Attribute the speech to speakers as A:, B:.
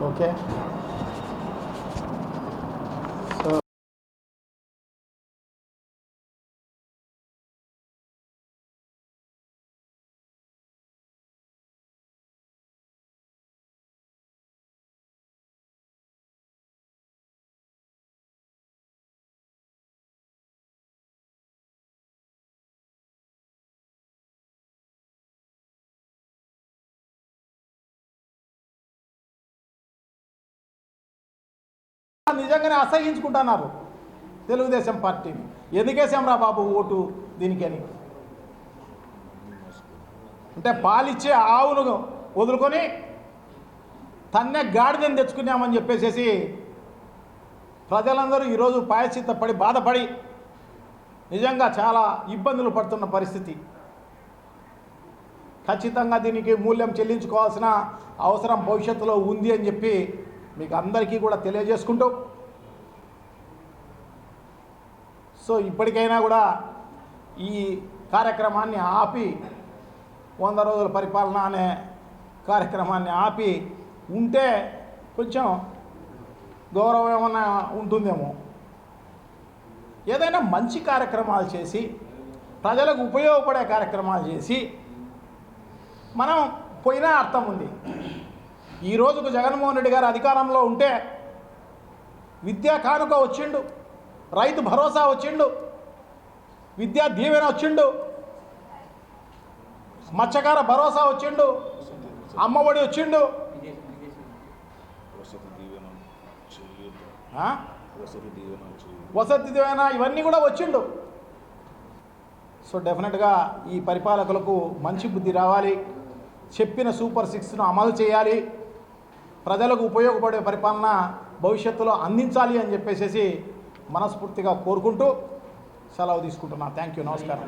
A: okay? నిజంగానే అసహించుకుంటున్నారు తెలుగుదేశం పార్టీని. ఎందుకేసాం రా బాబు ఓటు దీనికని? అంటే పాలిచ్చే ఆవును వదులుకొని తన్నే గాడిదని తెచ్చుకున్నామని చెప్పేసేసి ప్రజలందరూ ఈరోజు పాయచిత్తపడి బాధపడి నిజంగా చాలా ఇబ్బందులు పడుతున్న పరిస్థితి. ఖచ్చితంగా దీనికి మూల్యం చెల్లించుకోవాల్సిన అవసరం భవిష్యత్తులో ఉంది అని చెప్పి మీకు అందరికీ కూడా తెలియజేసుకుంటూ. సో ఇప్పటికైనా కూడా ఈ కార్యక్రమాన్ని ఆపి వంద రోజుల పరిపాలన అనే కార్యక్రమాన్ని ఆపి ఉంటే కొంచెం గౌరవం ఏమన్నా ఉంటుందేమో. ఏదైనా మంచి కార్యక్రమాలు చేసి ప్రజలకు ఉపయోగపడే కార్యక్రమాలు చేసి మనం పోయినా అర్థం ఉంది. ఈ రోజుకు జగన్మోహన్ రెడ్డి గారు అధికారంలో ఉంటే విద్యా కానుక వచ్చిండు రైతు భరోసా వచ్చిండు విద్యా దీవెన వచ్చిండు మత్స్యకార భరోసా వచ్చిండు అమ్మఒడి వచ్చిండు.
B: వసతి దీవెన
A: ఇవన్నీ కూడా వచ్చిండు. సో డెఫినెట్గా ఈ పరిపాలకులకు మంచి బుద్ధి రావాలి. చెప్పిన సూపర్ సిక్స్ను అమలు చేయాలి. ప్రజలకు ఉపయోగపడే పరిపాలన భవిష్యత్తులో అందించాలి అని చెప్పేసి మనస్ఫూర్తిగా కోరుకుంటూ సెలవు తీసుకుంటున్నా. థ్యాంక్ యూ నమస్కారం.